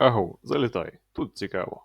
Агу, залітай, тут цікаво.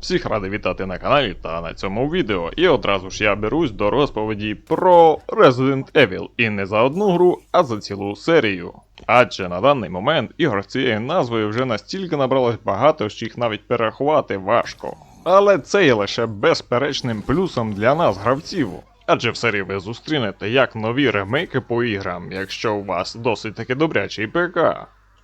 Всіх радий вітати на каналі та на цьому відео. І одразу ж я берусь до розповіді про Resident Evil. І не за одну гру, а за цілу серію. Адже на даний момент ігор з цією назвою вже настільки набралось багато, що їх навіть перерахувати важко. Але це є лише безперечним плюсом для нас, гравців. Адже в серії ви зустрінете як нові ремейки по іграм, якщо у вас досить таки добрячий ПК,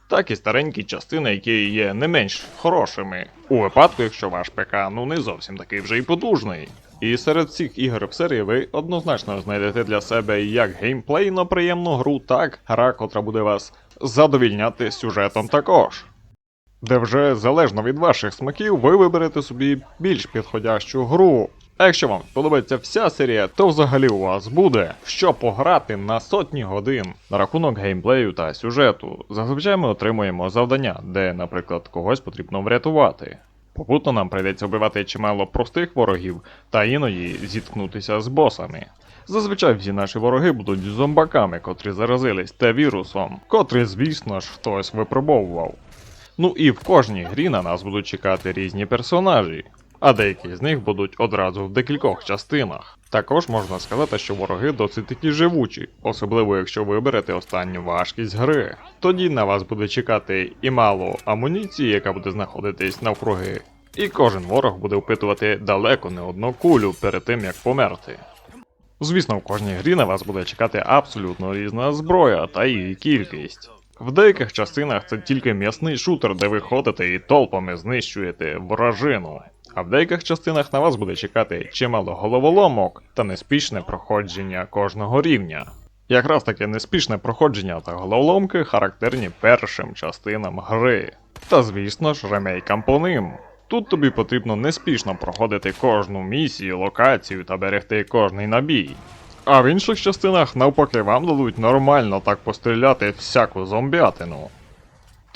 так і старенькі частини, які є не менш хорошими, у випадку, якщо ваш ПК ну не зовсім такий вже й потужний. І серед всіх ігор в серії ви однозначно знайдете для себе як геймплейно приємну гру, так гра, котра буде вас задовільняти сюжетом також. Де вже залежно від ваших смаків, ви виберете собі більш підходящу гру. А якщо вам подобається вся серія, то взагалі у вас буде що пограти на сотні годин на рахунок геймплею та сюжету. Зазвичай ми отримуємо завдання, де, наприклад, когось потрібно врятувати. Попутно нам прийдеться вбивати чимало простих ворогів та іноді зіткнутися з босами. Зазвичай всі наші вороги будуть зомбаками, котрі заразились те вірусом, котрий, звісно ж, хтось випробовував. Ну і в кожній грі на нас будуть чекати різні персонажі, а деякі з них будуть одразу в декількох частинах. Також можна сказати, що вороги досить такі живучі, особливо якщо ви берете останню важкість гри. Тоді на вас буде чекати і мало амуніції, яка буде знаходитись навкруги, і кожен ворог буде впитувати далеко не одну кулю перед тим як померти. Звісно, в кожній грі на вас буде чекати абсолютно різна зброя та її кількість. В деяких частинах це тільки м'ясний шутер, де ви ходите і толпами знищуєте вражину. А в деяких частинах на вас буде чекати чимало головоломок та неспішне проходження кожного рівня. Якраз таке неспішне проходження та головоломки характерні першим частинам гри. Та звісно ж ремейкам по ним. Тут тобі потрібно неспішно проходити кожну місію, локацію та берегти кожний набій. А в інших частинах навпаки вам дадуть нормально так постріляти всяку зомбятину.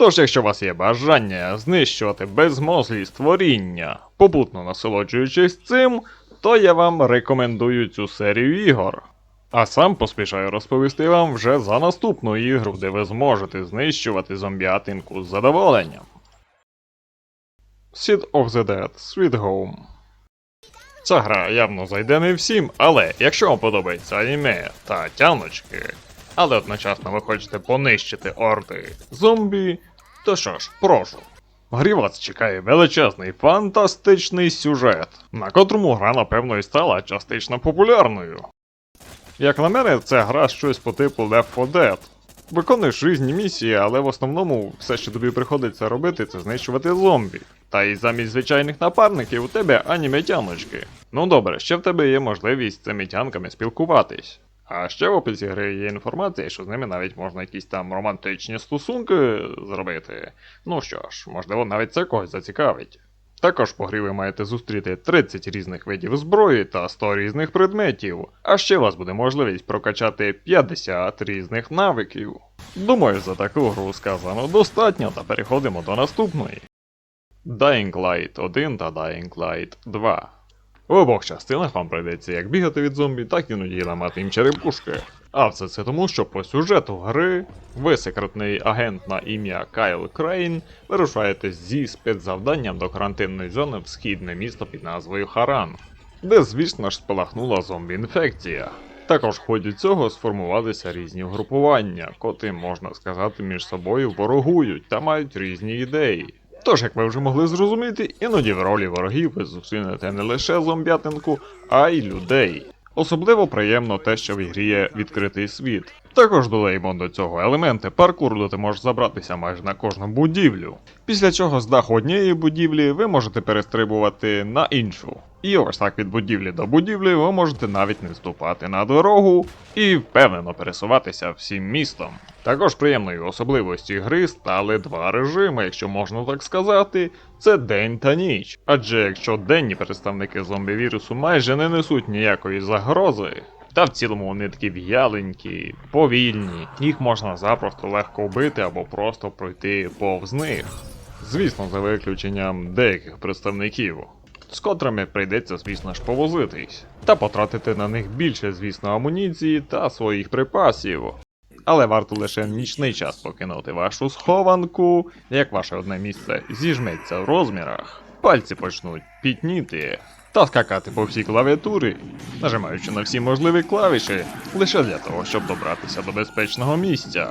Тож, якщо у вас є бажання знищувати безмозлі створіння, попутно насолоджуючись цим, то я вам рекомендую цю серію ігор. А сам поспішаю розповісти вам вже за наступну ігру, де ви зможете знищувати зомбіатинку з задоволенням. Seed of the Dead Sweet Home. Ця гра явно зайде не всім, але якщо вам подобається аніме та тяночки, але одночасно ви хочете понищити орди зомбі, то що ж, прошу. Грі вас чекає величезний фантастичний сюжет, на котрому гра, напевно, і стала частично популярною. Як на мене, це гра щось по типу Left 4 Dead. Виконуєш різні місії, але в основному все, що тобі приходиться робити, це знищувати зомбі. Та й замість звичайних напарників у тебе аніметяночки. Ну добре, ще в тебе є можливість з цими тянками спілкуватись. А ще в описі гри є інформація, що з ними навіть можна якісь там романтичні стосунки зробити. Ну що ж, можливо, навіть це когось зацікавить. Також по грі ви маєте зустріти 30 різних видів зброї та 100 різних предметів, а ще у вас буде можливість прокачати 50 різних навиків. Думаю, за таку гру сказано достатньо, та переходимо до наступної. Dying Light 1 та Dying Light 2. В обох частинах вам прийдеться як бігати від зомбі, так іноді ламати їм черепушки. А все це тому, що по сюжету гри ви, секретний агент на ім'я Кайл Крейн, вирушаєте зі спецзавданням до карантинної зони в східне місто під назвою Харан, де, звісно ж, спалахнула зомбі-інфекція. Також в ході цього сформувалися різні групування, котрі, можна сказати, між собою ворогують та мають різні ідеї. Тож, як ви вже могли зрозуміти, іноді в ролі ворогів ви зустрінете не лише зомбятинку, а й людей. Особливо приємно те, що в ігрі є відкритий світ. Також додаємо до цього елементи паркуру, де ти можеш забратися майже на кожну будівлю. Після чого з даху однієї будівлі ви можете перестрибувати на іншу. І ось так від будівлі до будівлі ви можете навіть не вступати на дорогу і впевнено пересуватися всім містом. Також приємною особливості гри стали два режими, якщо можна так сказати, це день та ніч. Адже якщо денні представники зомбі-вірусу майже не несуть ніякої загрози, та в цілому вони такі в'яленькі, повільні, їх можна запросто легко вбити або просто пройти повз них. Звісно, за виключенням деяких представників, з котрими прийдеться, звісно ж, повозитись, та потратити на них більше, звісно, амуніції та своїх припасів. але варто лише нічний час покинути вашу схованку, як ваше одне місце зіжметься в розмірах, пальці почнуть пітніти та скакати по всій клавіатурі, нажимаючи на всі можливі клавіші, лише для того, щоб добратися до безпечного місця.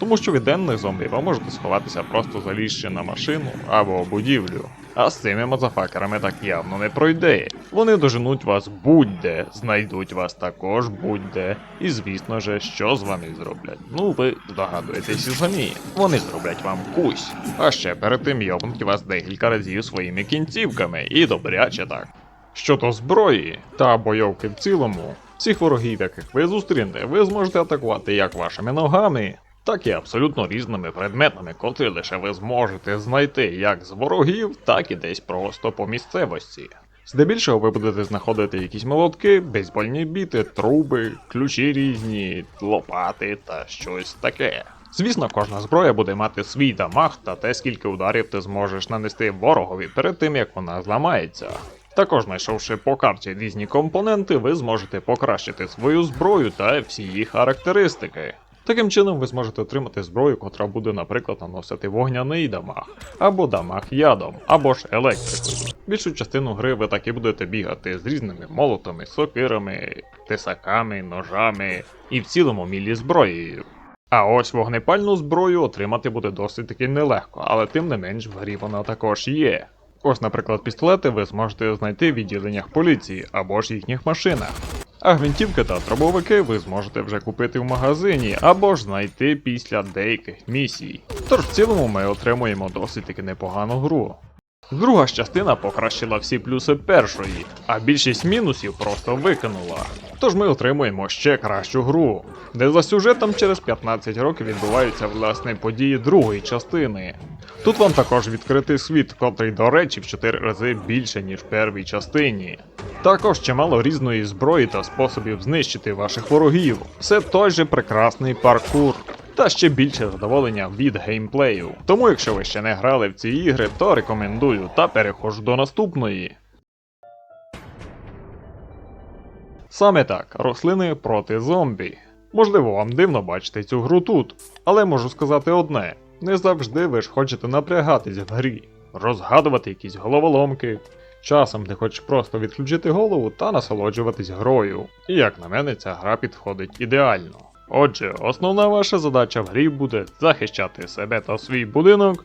Тому що від денних зомбі ви можете сховатися просто залізши на машину або будівлю. А з цими мазафакерами так явно не пройде. Вони доженуть вас будь-де, знайдуть вас також будь-де. І звісно же, що з вами зроблять. Ну, ви здогадуєтесь і самі. Вони зроблять вам кусь. А ще перед тим йобнуть вас декілька разів своїми кінцівками, і добряче так. Щодо зброї та бойовки в цілому, всіх ворогів, яких ви зустрінете, ви зможете атакувати як вашими ногами, так і абсолютно різними предметами, котрі лише ви зможете знайти як з ворогів, так і десь просто по місцевості. Здебільшого ви будете знаходити якісь молотки, бейсбольні біти, труби, ключі різні, лопати та щось таке. Звісно, кожна зброя буде мати свій дамаг та те, скільки ударів ти зможеш нанести ворогові перед тим, як вона зламається. Також, знайшовши по карті різні компоненти, ви зможете покращити свою зброю та всі її характеристики. Таким чином ви зможете отримати зброю, котра буде, наприклад, наносити вогняний дамаг, або дамаг ядом, або ж електрикою. Більшу частину гри ви так і будете бігати з різними молотами, сокирами, тисаками, ножами і в цілому мілі зброєю. А ось вогнепальну зброю отримати буде досить таки нелегко, але тим не менш в грі вона також є. Ось, наприклад, пістолети ви зможете знайти в відділеннях поліції або ж їхніх машинах. А гвинтівки та дробовики ви зможете вже купити в магазині або ж знайти після деяких місій. Тож в цілому ми отримуємо досить таки непогану гру. Друга ж частина покращила всі плюси першої, а більшість мінусів просто викинула. Тож ми отримуємо ще кращу гру, де за сюжетом через 15 років відбуваються власне події другої частини. Тут вам також відкритий світ, котрий, до речі, в 4 рази більше, ніж в першій частині. Також чимало різної зброї та способів знищити ваших ворогів. Все той же прекрасний паркур. Та ще більше задоволення від геймплею. Тому, якщо ви ще не грали в ці ігри, то рекомендую та переходжу до наступної. Саме так, рослини проти зомбі. Можливо, вам дивно бачити цю гру тут, але можу сказати одне: не завжди ви ж хочете напрягатись в грі, розгадувати якісь головоломки. Часом ти хочеш просто відключити голову та насолоджуватись грою. І як на мене, ця гра підходить ідеально. Отже, основна ваша задача в грі буде захищати себе та свій будинок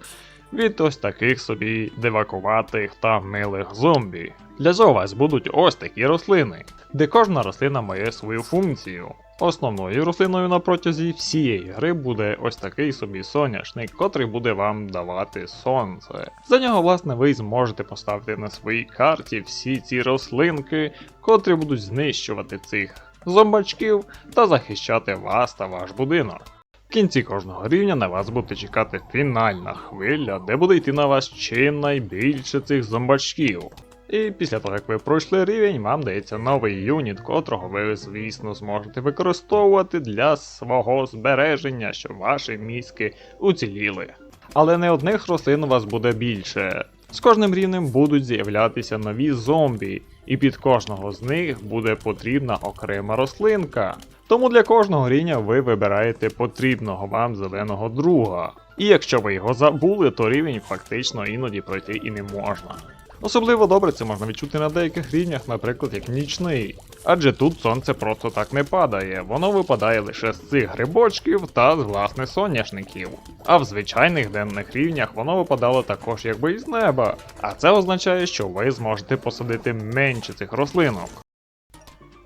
від ось таких собі дивакуватих та милих зомбі. Для цього вас будуть ось такі рослини, де кожна рослина має свою функцію. Основною рослиною на протязі всієї гри буде ось такий собі соняшник, котрий буде вам давати сонце. За нього, власне, ви зможете поставити на своїй карті всі ці рослинки, котрі будуть знищувати цих зомбачків та захищати вас та ваш будинок. В кінці кожного рівня на вас буде чекати фінальна хвиля, де буде йти на вас чим найбільше цих зомбачків. І після того, як ви пройшли рівень, вам дається новий юніт, котрого ви, звісно, зможете використовувати для свого збереження, щоб ваші мізки уціліли. Але не одних рослин у вас буде більше. З кожним рівнем будуть з'являтися нові зомбі, і під кожного з них буде потрібна окрема рослинка. Тому для кожного рівня ви вибираєте потрібного вам зеленого друга. І якщо ви його забули, то рівень фактично іноді пройти і не можна. Особливо добре це можна відчути на деяких рівнях, наприклад, як нічний. Адже тут сонце просто так не падає, воно випадає лише з цих грибочків та з власне соняшників. А в звичайних денних рівнях воно випадало також якби із неба. А це означає, що ви зможете посадити менше цих рослинок.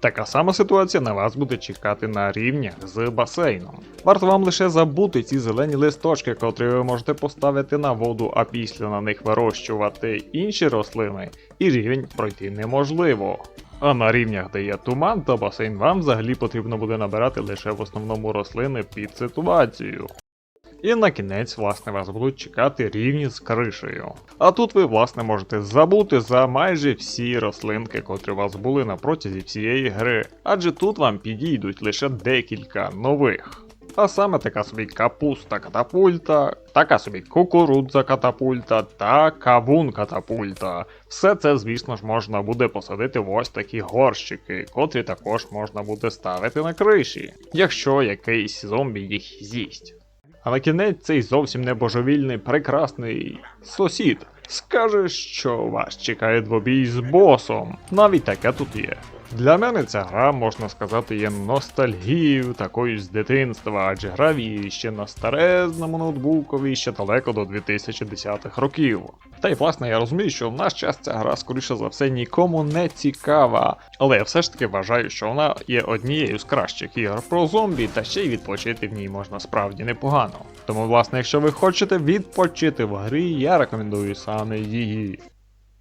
Така сама ситуація на вас буде чекати на рівнях з басейном. Варто вам лише забути ці зелені листочки, котрі ви можете поставити на воду, а після на них вирощувати інші рослини, і рівень пройти неможливо. А на рівнях, де є туман та басейн, вам взагалі потрібно буде набирати лише в основному рослини під ситуацію. І на кінець, власне, вас будуть чекати рівні з кришею. А тут ви, власне, можете забути за майже всі рослинки, котрі у вас були на протязі всієї гри, адже тут вам підійдуть лише декілька нових. А саме така собі капуста катапульта, така собі кукурудза катапульта та кавун катапульта. Все це, звісно ж, можна буде посадити в ось такі горщики, котрі також можна буде ставити на криші, якщо якийсь зомбі їх з'їсть. А на кінець цей зовсім не божевільний, прекрасний сусід скаже, що вас чекає двобій з босом. Навіть таке тут є. Для мене ця гра, можна сказати, є ностальгією такою з дитинства, адже грав її ще на старезному ноутбукові ще далеко до 2010-х років. Та й власне я розумію, що в наш час ця гра, скоріше за все, нікому не цікава. Але я все ж таки вважаю, що вона є однією з кращих ігор про зомбі, та ще й відпочити в ній можна справді непогано. Тому, власне, якщо ви хочете відпочити в грі, я рекомендую саме її.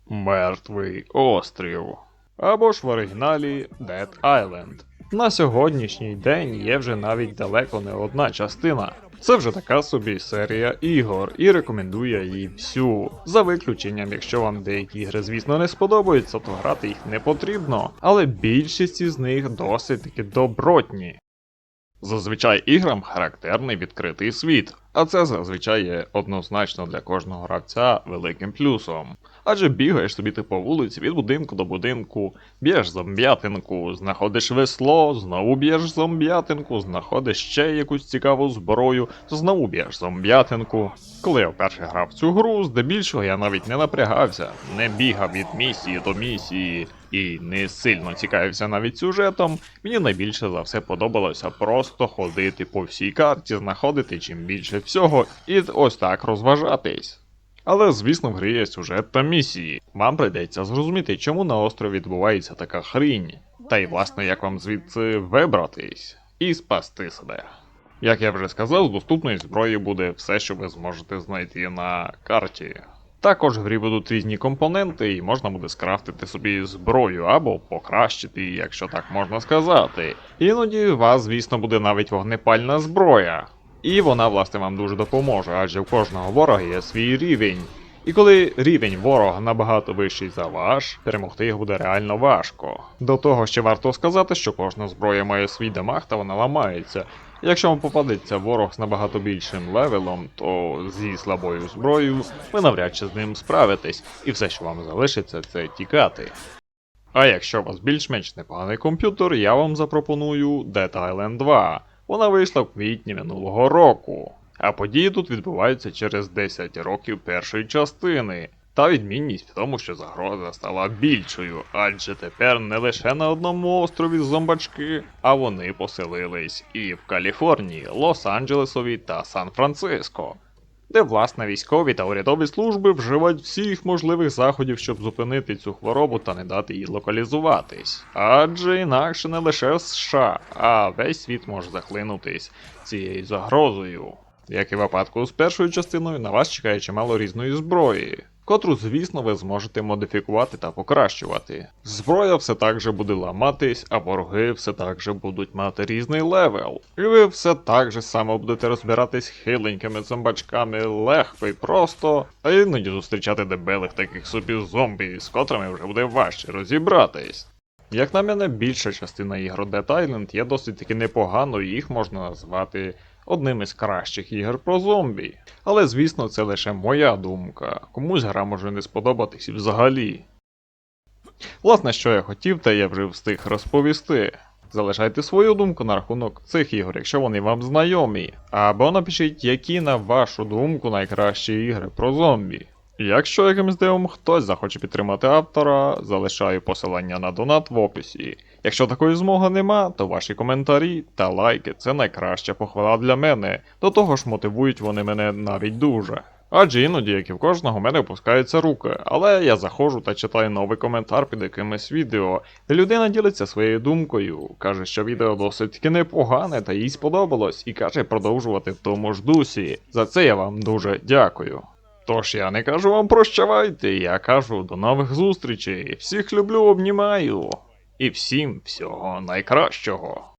Мертвий острів. Або ж в оригіналі Dead Island. На сьогоднішній день є вже навіть далеко не одна частина. Це вже така собі серія ігор, і рекомендую я її всю. За виключенням, якщо вам деякі ігри, звісно, не сподобаються, то грати їх не потрібно, але більшість із них досить таки добротні. Зазвичай іграм характерний відкритий світ, а це зазвичай є однозначно для кожного гравця великим плюсом. Адже бігаєш собі ти по вулиці від будинку до будинку, б'єш зомб'ятинку, знаходиш весло, знову б'єш зомб'ятинку, знаходиш ще якусь цікаву зброю, знову б'єш зомб'ятинку. Коли я вперше грав цю гру, здебільшого я навіть не напрягався, не бігав від місії до місії і не сильно цікавився навіть сюжетом. Мені найбільше за все подобалося просто ходити по всій карті, знаходити чим більше всього, і ось так розважатись. Але, звісно, в грі є сюжет та місії. Вам прийдеться зрозуміти, чому на острові відбувається така хрінь, та й власне як вам звідси вибратись і спасти себе. Як я вже сказав, з доступної зброї буде все, що ви зможете знайти на карті. Також в грі будуть різні компоненти, і можна буде скрафтити собі зброю або покращити, якщо так можна сказати. Іноді у вас, звісно, буде навіть вогнепальна зброя. І вона, власне, вам дуже допоможе, адже в кожного ворога є свій рівень. І коли рівень ворога набагато вищий за ваш, перемогти їх буде реально важко. До того ще варто сказати, що кожна зброя має свій дамаг та вона ламається. Якщо вам попадеться ворог з набагато більшим левелом, то зі слабою зброєю ви навряд чи з ним справитесь, і все, що вам залишиться, це тікати. А якщо у вас більш-менш непоганий комп'ютер, я вам запропоную Dead Island 2. Вона вийшла в квітні минулого року. А події тут відбуваються через 10 років першої частини. Та відмінність в тому, що загроза стала більшою, адже тепер не лише на одному острові зомбачки, а вони поселились і в Каліфорнії, Лос-Анджелесові та Сан-Франциско, де власне військові та урядові служби вживають всіх можливих заходів, щоб зупинити цю хворобу та не дати їй локалізуватись. Адже інакше не лише США, а весь світ може захлинутись цією загрозою. Як і випадку з першою частиною, на вас чекає чимало різної зброї, котру, звісно, ви зможете модифікувати та покращувати. Зброя все так же буде ламатись, а вороги все так же будуть мати різний левел. І ви все так же само будете розбиратись хиленькими зомбачками легко і просто, а іноді зустрічати дебелих таких собі зомбі, з котрими вже буде важче розібратись. Як на мене, більша частина ігор Dead Island є досить таки непоганою, і їх можна назвати одним із кращих ігор про зомбі. Але звісно, це лише моя думка. Комусь гра може не сподобатись взагалі. Власне, що я хотів, те я вже встиг розповісти. Залишайте свою думку на рахунок цих ігор, якщо вони вам знайомі. Або напишіть, які, на вашу думку, найкращі ігри про зомбі. Якщо якимсь дивом хтось захоче підтримати автора, залишаю посилання на донат в описі. Якщо такої змоги нема, то ваші коментарі та лайки це найкраща похвала для мене, до того ж мотивують вони мене навіть дуже. Адже іноді, як і в кожного, в мене опускаються руки, але я заходжу та читаю новий коментар під якимось відео, де людина ділиться своєю думкою, каже, що відео досить непогане та їй сподобалось, і каже продовжувати в тому ж дусі. За це я вам дуже дякую. Тож я не кажу вам прощавайте, я кажу до нових зустрічей. Всіх люблю, обнімаю. І всім всього найкращого.